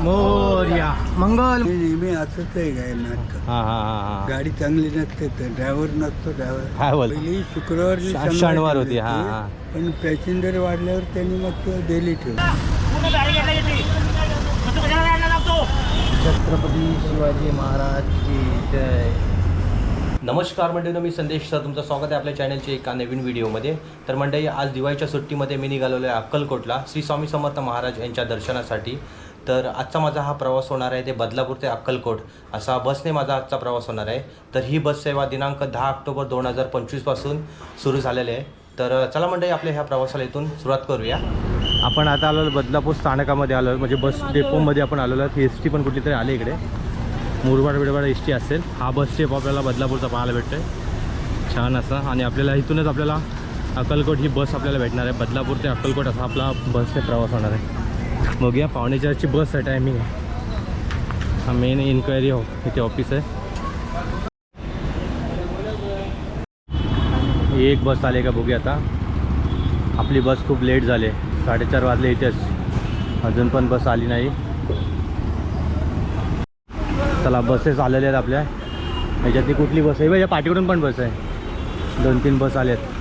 मोर्या. मंगल. हे नेहमी असंच आहे काय नाटक. हा हा हा हा. गाडी चांगली नसते तर ड्रायव्हर नसतो ड्रायव्हर बोल पहिली शुक्रवारची श- शनिवार होती, हा. हा. पण पॅसेंजर वाढल्यावर त्यांनी मग तो डेली ठेवला. छत्रपती शिवाजी महाराज की जय. नमस्कार मंडळी मी संदेश सर. तुमचं स्वागत आहे आपल्या चॅनलच्या एका नवीन व्हिडिओमध्ये तर मंडळी आज दिवाळीच्या सुट्टीमध्ये मी निघालेलो आहे अक्कलकोटला. श्री स्वामी समर्थ महाराज यांच्या दर्शनासाठी. तर आजचा माझा हा प्रवास होणार आहे ते बदलापूर ते अक्कलकोट. असा बसने माझा आजचा प्रवास होणार आहे. तर ही बस सेवा दिनांक दहा ऑक्टोबर दोन हजार पंचवीसपासून सुरू झालेली आहे. तर चला मंडळी आपल्या ह्या प्रवासाला इथून सुरुवात करूया. आपण आता आलो बदलापूर स्थानकामध्ये आलो म्हणजे बस डेपोमध्ये आपण आलेलो आहोत. एस टी पण कुठली तरी आली इकडे. मुरबाड बिडबाड एस टी असेल. हा बस स्टेप आपल्याला बदलापूरचा पाहायला भेटतोय. छान असं. आणि आपल्याला इथूनच आपल्याला अक्कलकोट ही बस आपल्याला भेटणार आहे. बदलापूर ते अक्कलकोट असा आपला बसने प्रवास होणार आहे. बघूया. पावणे चारची बस आहे टायमिंग आहे. हा मेन इन्क्वायरी हो इथे ऑफिस आहे. एक बस आली का बघूया आता. आपली बस खूप लेट झाली साडेचार वाजले इथेच. अजून पण बस आली नाही. चला बसेस आलेल्या आहेत आपल्या. ह्याच्यातली कुठली बस आहे? बघा पाठीकडून पण बस आहे. दोन तीन बस आल्या आहेत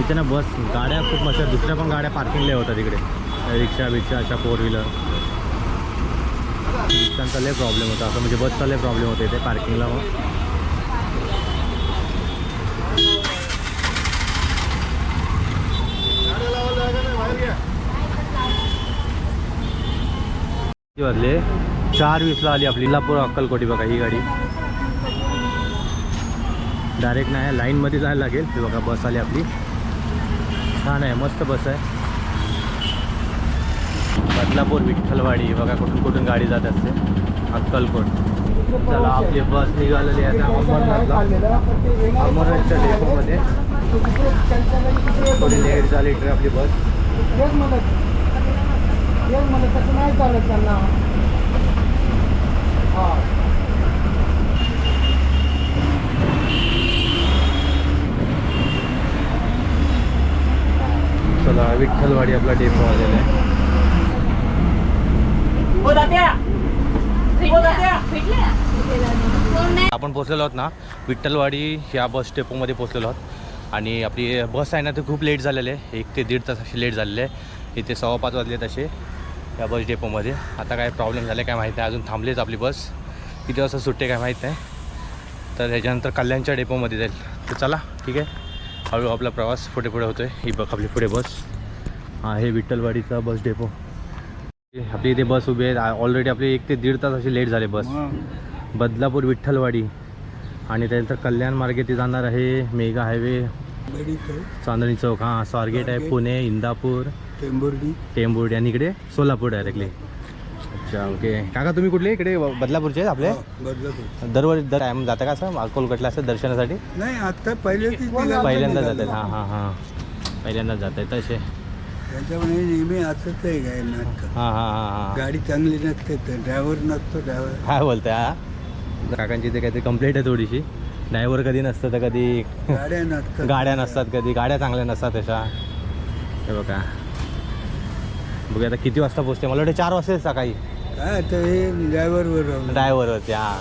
इथे ना बस गाड्या खूप मस्त दुसऱ्या पण गाड्या पार्किंगला होतात इकडे. रिक्षा बिक्षा अशा फोर व्हीलर रिक्षांचा लय प्रॉब्लेम होता. असं म्हणजे बसचा लय प्रॉब्लेम होता इथे पार्किंगला मग वाजले. चार वीसला आली आपली. लापूर अक्कलकोटी बघा ही गाडी. डायरेक्ट नाही लाईनमध्ये जायला लागेल. बघा बस आली आपली. छान आहे मस्त बस आहे. बदलापूर विठ्ठलवाडी बघा कुठून कुठून गाडी जात असते. अक्कलकोट. चला आपली बस निघालेली आहे आता अमरनाथला अमरनाथच्या डेपोमध्ये थोडी लेट झाली इकडे आपली बस मला तसं नाही चालत त्यांना हा चला विठ्ठलवाडी आपला डेपो आलेला आहे. आपण पोचलेलो आहोत ना विठ्ठलवाडी ह्या बस डेपोमध्ये पोचलेलो आहोत. आणि आपली बस आहे ना ते खूप लेट झालेले आहे. एक ते दीड तास अशी लेट झालेले आहे. इथे सव्वा पाच वाजले तसे या बस डेपोमध्ये आता काय प्रॉब्लेम झाले काय माहीत नाही. अजून थांबलेच आपली बस किती वाजता सुट्टे काय माहीत नाही. तर ह्याच्यानंतर कल्याणच्या डेपोमध्ये जाईल. तर चला ठीक आहे. हळू आपला प्रवास पुढे पुढे होतो आहे ही बघ आपली पुढे बस हा हे विठ्ठलवाडीचा बस डेपो. आपली इथे बस उभी आहे. ऑलरेडी आपली एक ते दीड तास अशी लेट झाले बस. बदलापूर विठ्ठलवाडी. आणि त्यानंतर कल्याण मार्गे ते जाणार आहे मेगा हायवे. चांदणी चौक हां स्वारगेट आहे. पुणे इंदापूर. टेंभुर्णी टेंबुर्डी आणि इकडे सोलापूर डायरेक्टली अच्छा ओके काका तुम्ही कुठले? इकडे बदलापूरचे आहेत आपले? बदलापूर. दरवर्षी दर टाईम जाता का असं? अक्कलकोटला असं दर्शनासाठी? नाही आता पहिल्याच पहिल्यांदा जातात. हां हां हां. पहिल्यांदाच जात आहेत तसे. त्याच्यामुळे नेहमी असंच आहे काय नाटक. हां हां हां हां. गाडी चांगली नसते तर ड्रायव्हर नसतो ड्रायव्हर. काय बोलताय हा? काकांची इथे काहीतरी कंप्लेंट आहे थोडीशी. ड्रायव्हर कधी नसतं तर कधी गाड्या नसतात. गाड्या नसतात कधी. गाड्या चांगल्या नसतात तशा हे बघा. बघूया आता किती वाजता पोचते मला वाटतं चार वाजता सकाळी. काय आता हे ड्रायव्हरवर ड्रायव्हरवरती हां.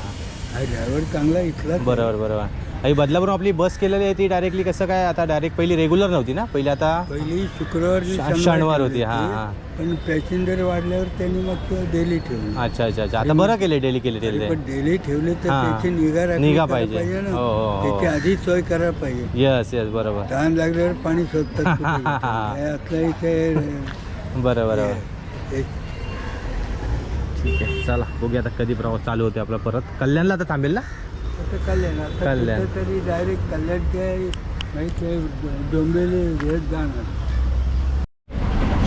हा ड्रायव्हर चांगला इथला बरोबर बरोबर. आणि बदलापूर आपली बस केलेली आहे ती डायरेक्टली कसं काय? आता डायरेक्ट पहिली रेग्युलर नव्हती ना? पहिली आता पहिली शुक्रवारची श- शनिवार होती, हा, हा. पण पॅसेंजर वाढल्यावर त्यांनी मग डेली ठेवला. अच्छा अच्छा अच्छा. आता बरं केले डेली केले डेली पण डेली ठेवले तर हा. त्याची निगा राखली निगा करायला पाहिजे. ना. हो, हो, हो. त्याची आधी सोय करायला पाहिजे. यस यस बरोबर. तहान लागल्यावर पाणी शोधतात कुठे. हे इथे बरं बरोबर हे- ठीक आहे चला. बघूया आता कधी प्रवास चालू होते आपला परत. कल्याणला आता थांबेल ना? कल्याण. आता कल्याण. तरी डायरेक्ट कल्याण ते डोंबिवली जाणार.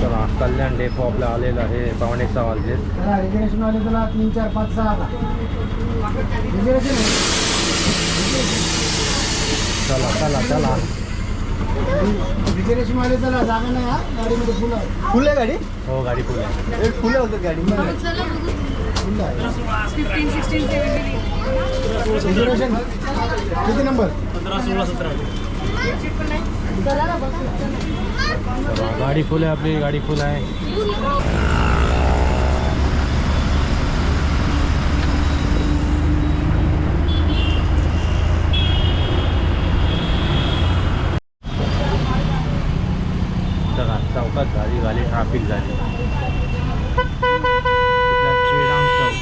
चला कल्याण डेपो आपला आलेला आहे पावणे सहा वाजले. त्याला रिजर्वेशन वाले त्याला तीन चार पाच सहा. चला चला चला. रिजर्वेशन वाले त्याला जागा नाही हा? गाडीमध्ये फुलं. आहे फुल आहे गाडी? हो गाडी फुल आहे. फुलं होतं गाडी आहे 15, 16, 17. किती नंबर गाडी फुल आहे आपली गाडी फुल आहे ट्रॅफिक झाली कुठला श्रीराम चौक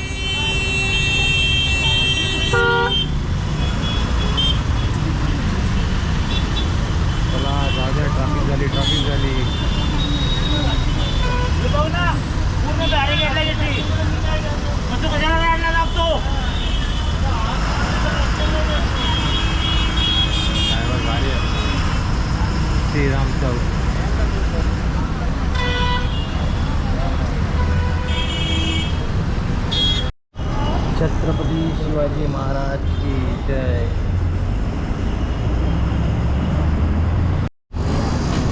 चला जाऊ द्या ट्रॅफिक झाली ट्रॅफिक झाली ड्रायव्हर भारी आहे श्रीराम चौक। छत्रपती शिवाजी महाराज की जय।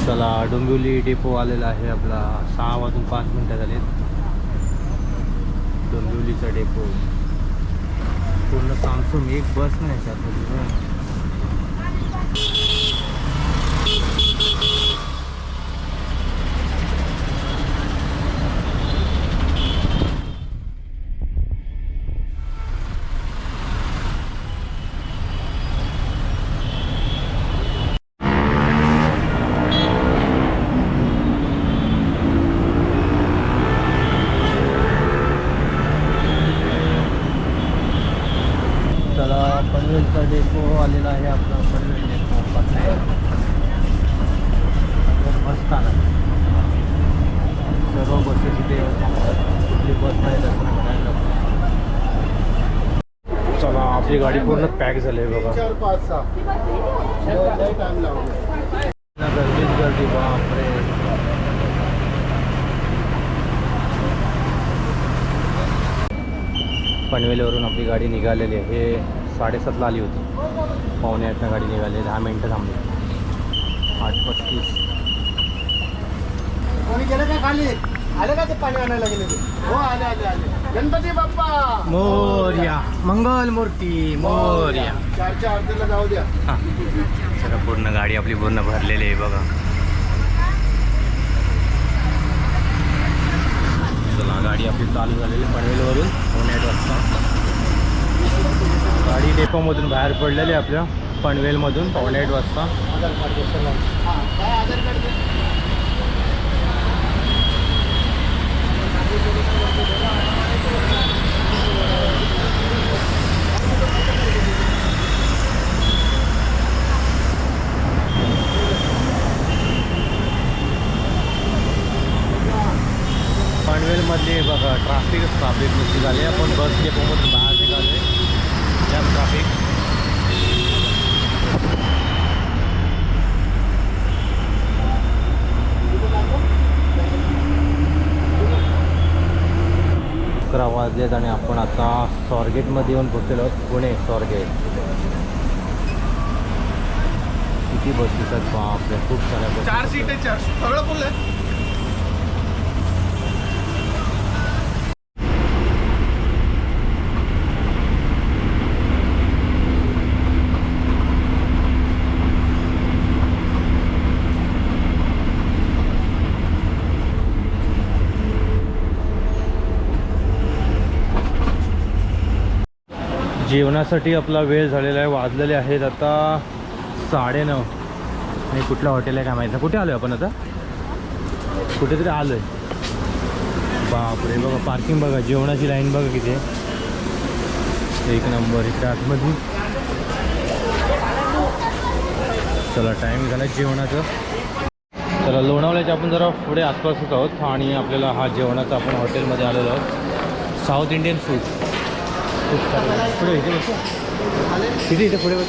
चला डोंबिवली डेपो आलेला आहे आपला. सहा वाजून पाच मिनटं झालेत. डोंबिवलीचा डेपो पूर्ण सामसूम एक बस नाही त्यामध्ये चला पनवेलचा डेपो आलेला आहे आपला पनवेल डेपो पनवेल पनवेल बस स्थानक सर्व बसेस इथे कुठली बस नाही असं चला आपली गाडी पूर्ण पॅक झाली आहे बघा. चार पाच सहा. टाइम लावला गर्दीच गर्दी बापरे. पनवेलवरून आपली गाडी निघालेली आहे. हे साडेसातला आली होती. पावणे आठला गाडी निघाली दहा मिनटं थांबली. आठ पस्तीस. कोणी गेलं का खाली? आले का ते पाणी आणायला गेले ते? हो आले आले आले. गणपती बाप्पा! मोर्या. मंगल मूर्ती मोर्या. चारच्या अर्ध्याला जाऊ द्या. सगळं पूर्ण गाडी आपली पूर्ण भरलेली आहे बघा. चला गाडी आपली चालू झालेली पनवेलवरून पुणे आठ वाजता. गाडी डेपोमधून बाहेर पडलेली आहे आपल्या पनवेलमधून पावणे आठ वाजता आधार कार्ड देतो ना. हा, काय आधार कार्ड दे? पनवेलमधली बघा ट्रॅफिकच ट्रॅफिक नुसती झाली आपण बस डेपोमधून बाहेर निघालो आहे जाम ट्रॅफिक अकरा वाजलेत आणि आपण आता स्वारगेटमध्ये येऊन पोहोचलेलो आहोत पुणे स्वारगेट. किती बसेस आहेत बापरे खूप साऱ्या बसेस चार सीट आहे चार सगळं फुल आहे जेवणासाठी आपला वेळ झालेला आहे वाजलेले आहेत आता साडेनऊ. आणि कुठलं हॉटेल आहे काय माहीत नाही. कुठे आलो आहे आपण आता? कुठेतरी आलो आहे बापरे बघा पार्किंग बघा जेवणाची लाईन बघा किती आहे. एक नंबर इकडे आतमध्ये. चला टाईम झाला जेवणाचं. चला लोणावळ्याच्या आपण जरा पुढे आसपासच आहोत आणि आपल्याला हा जेवणाचा आपण हॉटेलमध्ये आलेलो आहोत. साऊथ इंडियन फूड खूप सारे पुढे. इथे बस किती इथे पुढे बस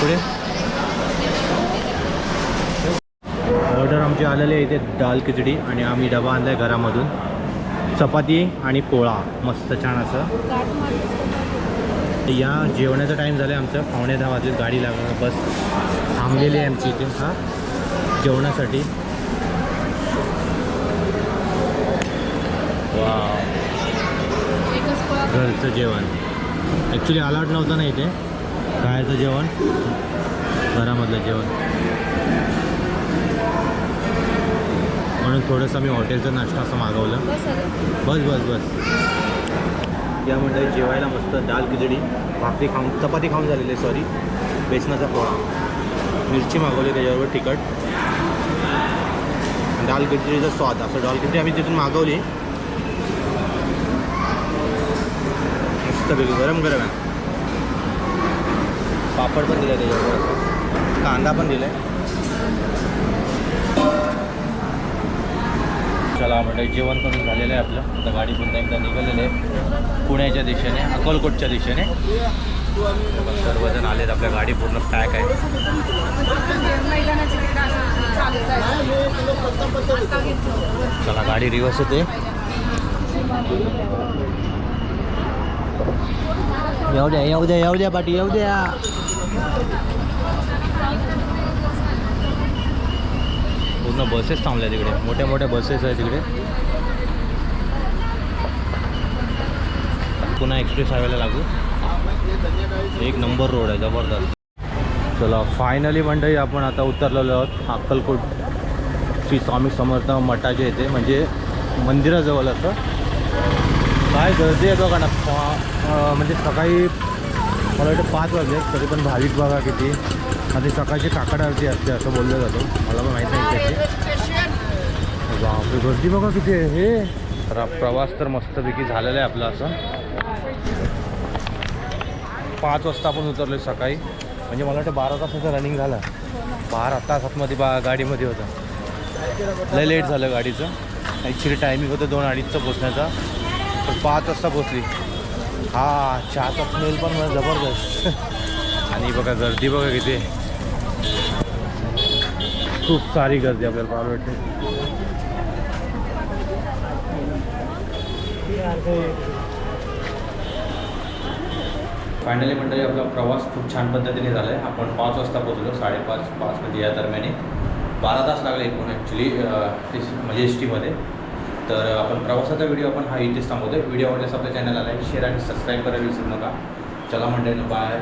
पुढे. ऑर्डर आमची आलेली आहे इथे दाल खिचडी आणि आम्ही डबा आणला आहे घरामधून. चपाती आणि पोळा मस्त छान असं. या जेवणाचा टाईम झाला आहे आमचं. पावणे दहा वाजले गाडी लागणार बस थांबलेली आहे आमची इथे. हा जेवणासाठी. वा घरचं जेवण. ॲक्च्युली अलाउड नव्हतं ना इथे. बाहेरचं जेवण. घरामधलं जेवण. म्हणून थोडंसं मी हॉटेलचा नाश्ता असं मागवलं. बस बस बस यामध्ये जेवायला मस्त दाल खिचडी भाकरी खाऊन चपाती खाऊन झालेली आहे सॉरी बेसनाचा पोळा. मिरची मागवली त्याच्याबरोबर तिखट. दाल खिचडीचा स्वाद असं दाल खिचडी आम्ही तिथून मागवली. मस्तपैकी गरम गरम आहे पापड पण दिलं त्याच्यावर. कांदा पण दिलाय चला म्हणजे जेवण करून झालेलं आहे आपलं. आता गाडी पुन्हा एकदा निघालेलं आहे. पुण्याच्या दिशेने अकोलकोटच्या दिशेने. सर्वजण आलेत आपल्या गाडी पूर्ण पॅक आहे. चला गाडी रिवर्स होते. येऊ द्या येऊ द्या येऊ द्या पाटी येऊ द्या पूर्ण बसेस थांबल्या तिकडे. मोठ्या मोठ्या बसेस आहेत तिकडे. पुन्हा एक्सप्रेस हायवेला लागू. एक नंबर रोड आहे जबरदस्त. चला फायनली मंडळी आपण आता उतरलेलो आहोत अक्कलकोट. श्री स्वामी समर्थ मठाचे येते म्हणजे मंदिराजवळ असं. काय गर्दी आहे बघा ना म्हणजे सकाळी मला वाटतं पाच वाजले तरी पण भाविक बघा किती. आधी सकाळची काकड आरती असते असं बोललं जातं. मला पण माहीत नाही त्याची बापरे गर्दी बघा किती आहे. हे. तर प्रवास तर मस्तपैकी झालेला आहे आपला असं. पाच वाजता आपण उतरलो सकाळी. म्हणजे मला वाटतं बारा तासाचा रनिंग झालं. बारा तास आतमध्ये बा गाडीमध्ये होतं. लय लेट झालं गाडीचं. ॲक्च्युली टायमिंग होतं दोन अडीचचं पोचण्याचा पण पाच वाजता पोचली हा चहाचा स्मेल पण मला जबरदस्त. आणि बघा गर्दी बघा किती. खूप सारी गर्दी आपल्याला पाहायला वाटते फायनली मंडळी आपला प्रवास खूप छान पद्धतीने झाला आहे आपण पाच वाजता पोहोचलो साडेपाच पाचमध्ये या दरम्याने. बारा तास लागले एकूण ॲक्च्युली म्हणजे एस टीमध्ये. तर आपण प्रवासाचा व्हिडिओ आपण हा इथेच थांबवतो व्हिडिओ आवडल्यास आपल्या चॅनलला लाईक शेअर आणि सबस्क्राईब करायला विसरू नका. चला मंडळी बाय